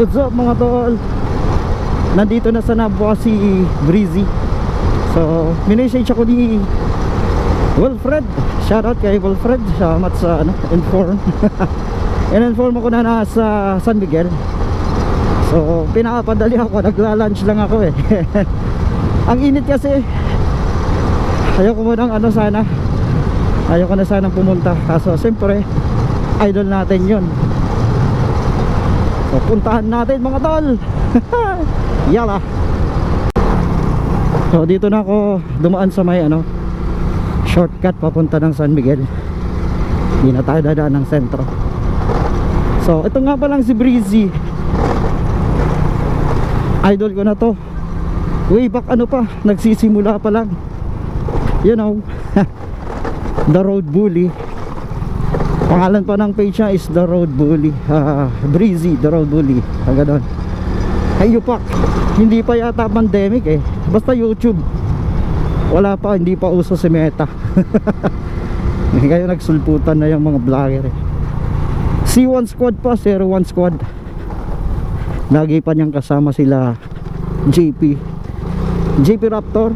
What's up mga tol? Nandito na sa Nabwa si Breezy. So, minessage ako ni Wilfred. Shoutout kay Wilfred. Salamat sa ano, inform. In-inform ako na nasa San Miguel. So, pinapadali ako. Nagla-lunch lang ako eh. Ang init kasi. Ayoko mo ng ano sana. Ayoko na sanang pumunta. Kaso siyempre Idol natin yun So, puntahan natin mga tol. Yala. So dito na ako dumaan sa may ano Shortcut papunta ng San Miguel. Hindi na tayo dadaan ng sentro. So ito nga pa lang si Breezy. Idol ko na to. Way back ano pa Nagsisimula pa lang. You know The Road Bully Pangalan pa ng page niya is The Road Bully. Ah, Breezy The Road Bully. Ang ganon. Hayupak Hindi pa yata pandemic eh. Basta YouTube. Wala pa Hindi pa uso si Meta. Kaya nagsulputan na yung mga vlogger eh. C1 squad pa 01 squad. Lagi pa niyang kasama sila JP JP Raptor.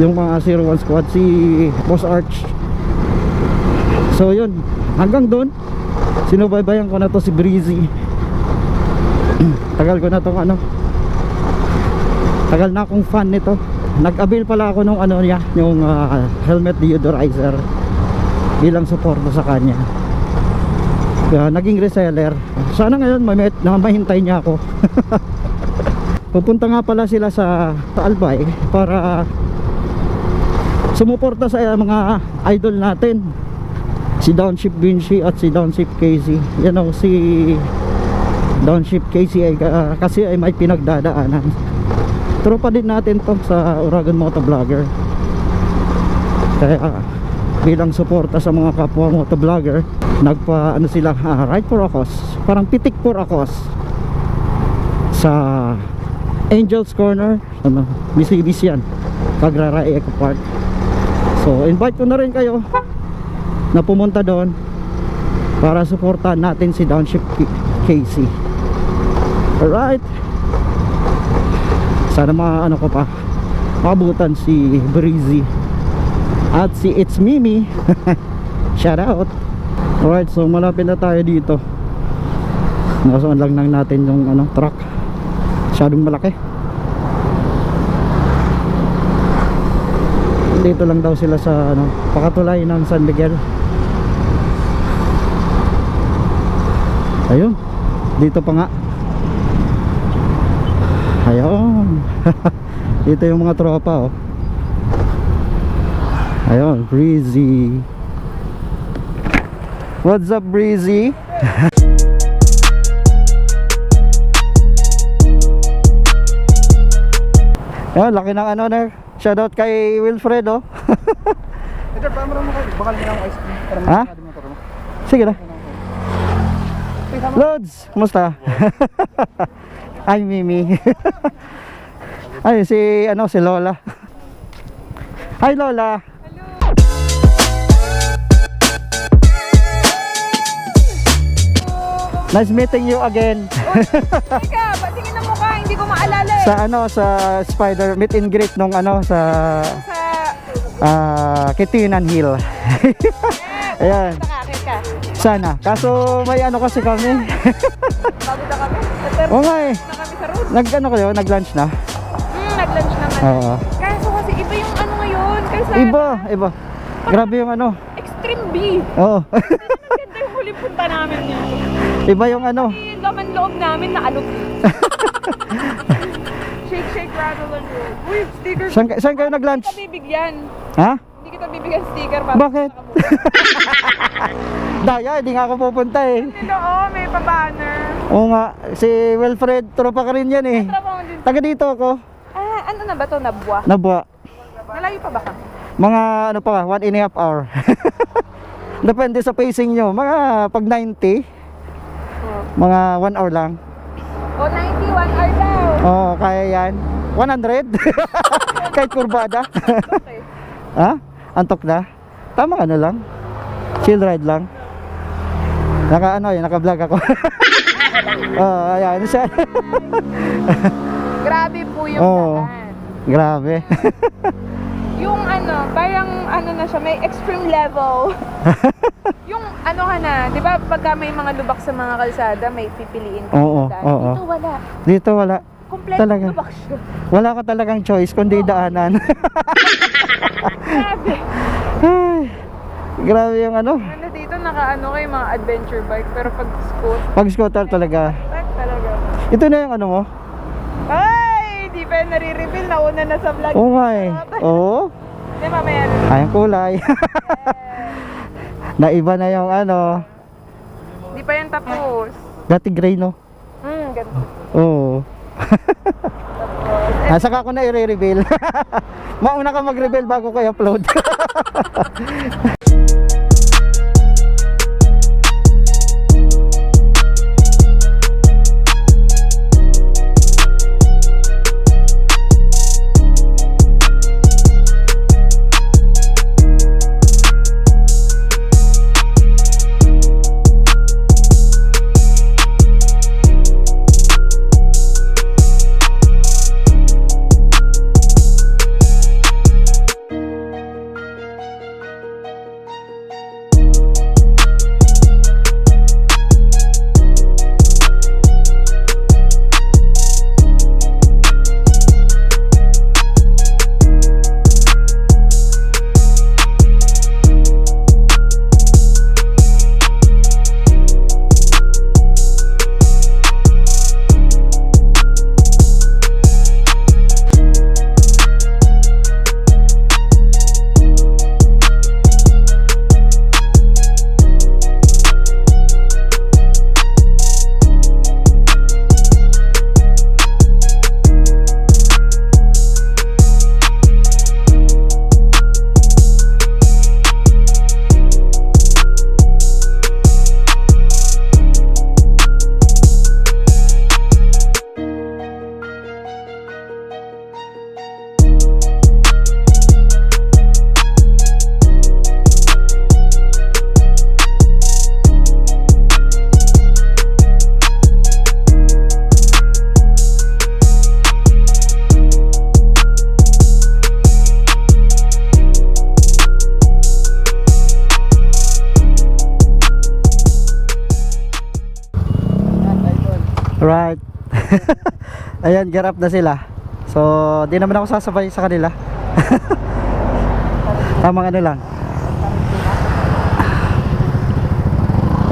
Yung mga 01 squad Si Boss Arch So yun. Hanggang doon Sinubaybayan ko na to si Breezy. Tagal ko na tong ano. Tagal na akong fan nito. Nag-avail pala ako nung ano niya Yung ah, helmet deodorizer Bilang suporta sa kanya. Kaya naging reseller. Sana ngayon may, na mahintay niya ako. Pupunta nga pala sila sa, sa Albay Para Sumuporta sa ah, mga idol natin Si Downship Vinci at si Downship Casey. Yan o si Downship Casey ay, ah, kasi ay may pinagdadaanan. Tropa din natin to sa Uragan Motovlogger. Kaya ah, bilang suporta sa mga kapwa motovlogger nagpa ano sila ah, ride for a cause parang pitik for a cause sa Angels Corner ano, Misibis yan. Pagraray Eco Park. So invite ko na rin kayo na pumunta doon para suportahan natin si Downship Casey. Alright. Sana mga ano ko pa Mabutan si Breezy At si It's Mimi. Shout out. Alright so malapit na tayo dito. Nasaan lang lang natin yung ano, truck. Masyadong malaki. Dito lang daw sila sa ano, Pakatulay ng San Miguel Ayun Dito pa nga Ayun. Dito yung mga tropa oh. Ayun, Breezy. What's up, Breezy? Ayun, laki ng ano na. Shoutout kay Wilfred oh. Ito, paano mo kayo? Bakal mo lang ice cream. Ha? Sige na. Lods, kumusta? Ay, Mimi. Ay, si, ano, si Lola. Hi, Lola. Nice meeting you again. Teka, ba't tingin ng mukha? Hindi ko maalala eh. sa ano, sa Spider meet and greet nung ano, sa Sa... ah, Kitinan Hill. Ayan, ka. sana. Kaso may ano kasi kami. Bago na kami. Nater Oo nga eh. na kami sa road. Nag ano kayo, nag-lunch na? Hmm, nag-lunch naman. Oo. Kaso kasi iba yung ano ngayon. Kaysa Iba, iba. Grabe yung ano. Extreme B. Oo. Ganda yung huling punta namin yun. iba yung ano. Yung laman loob namin na alok. shake, shake, rattle and roll. Uy, sticker. Saan, ka- saan kayo nag-lunch? Hindi kita bibigyan. Ha? Hindi kita bibigyan sticker. Para Bakit? Daya, hindi nga ako pupunta eh. Nilo, oh, may pa-banner. Oo nga, si Wilfred, tropa ka rin yan eh. Din. Taga dito ako. Ah, ano na ba to? Nabwa? Nabwa. Malayo pa ba ka? Mga ano pa, one and a half hour. Depende sa pacing nyo. Mga pag 90, Oh. mga 1 hour lang. O, 91 hour daw. Oo, kaya yan. 100? Kahit kurbada. Ha? Antok na? Tama ano lang. Chill ride lang. Naka ano yun, naka-vlog ako. oh, ayan siya. Grabe po yung Oo. daan. Grabe. Yung ano, parang ano na siya, may extreme level. yung ano ka na, di ba pagka may mga lubak sa mga kalsada, may pipiliin ka Oo, daan. oo. Dito wala. Dito wala. Kompleto Talaga. lubak siya. Wala ka talagang choice kundi daanan. Grabe. Ay, grabe yung ano. Ano dito, naka-ano kayo mga adventure bike, pero pag scoot, Pag scooter talaga. tak talaga. Ito na yung ano mo? Ay, di pa yan nare-reveal, nauna na sa vlog. Nga eh. Oo. Di, mamaya rin. Ay, ang kulay. Naiba na yung ano. Di pa yan tapos. Dati gray no? Hmm, ganito. Oo. Ah, saka ko na i-reveal. Mauna ka mag-reveal bago ko i-upload. right. Ayan, garap na sila. So, di naman ako sasabay sa kanila. Tamang ano lang.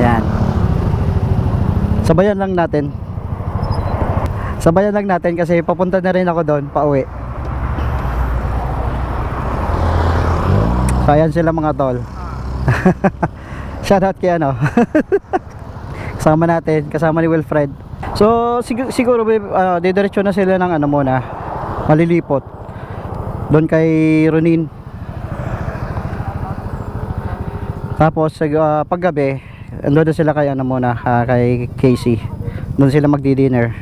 Ayan. Sabayan lang natin. Sabayan lang natin kasi papunta na rin ako doon, pauwi. So, ayan sila mga tol. Shoutout kay ano. Kasama natin, kasama ni Wilfred. So, sig- siguro babe, uh, didiretso na sila ng ano muna, malilipot. Doon kay Ronin. Tapos, ah, paggabi, andun na sila kay ano muna, ah, kay Casey. Doon sila magdi-dinner.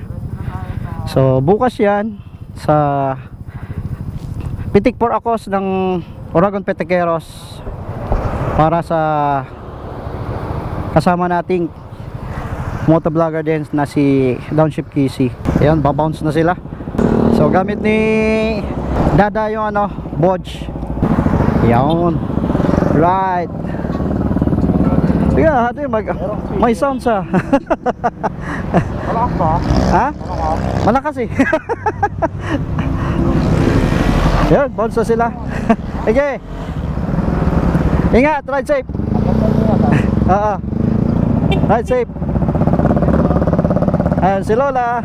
So, bukas yan sa Pitik for Akos ng Oragon Petequeros para sa kasama nating motovlogger din na si Downshift Kisi. Ayan, babounce na sila. So gamit ni Dada yung ano, Bodge. Ayan. Right. Sige, hati mag may sound sa. Malakas ba? ha? Malakas. Eh. Ayan, bounce na sila. Okay. Ingat, ride safe. Oo. Ride safe. Ayan, si Lola.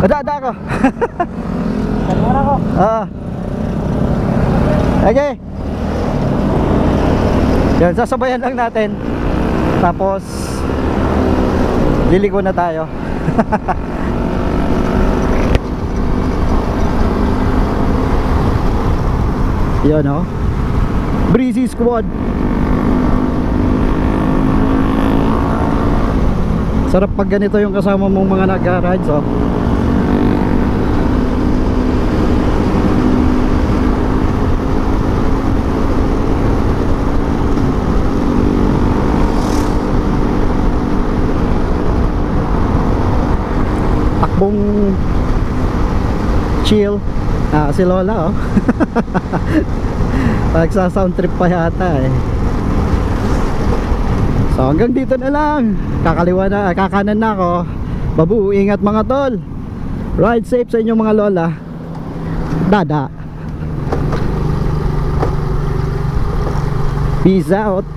Ada, ada ako. Kalimutan ako. Oo. Okay. Yan, sasabayan lang natin. Tapos, liliko na tayo. Yan o. Breezy Squad. sarap pag ganito yung kasama mong mga nag-rides oh. takbong chill. Ah, si Lola oh. Nagsa sound trip pa yata eh. So hanggang dito na lang. Kakaliwa na, kakanan na ako. Babu, ingat mga tol. Ride safe sa inyong mga lola. Dada. Peace out.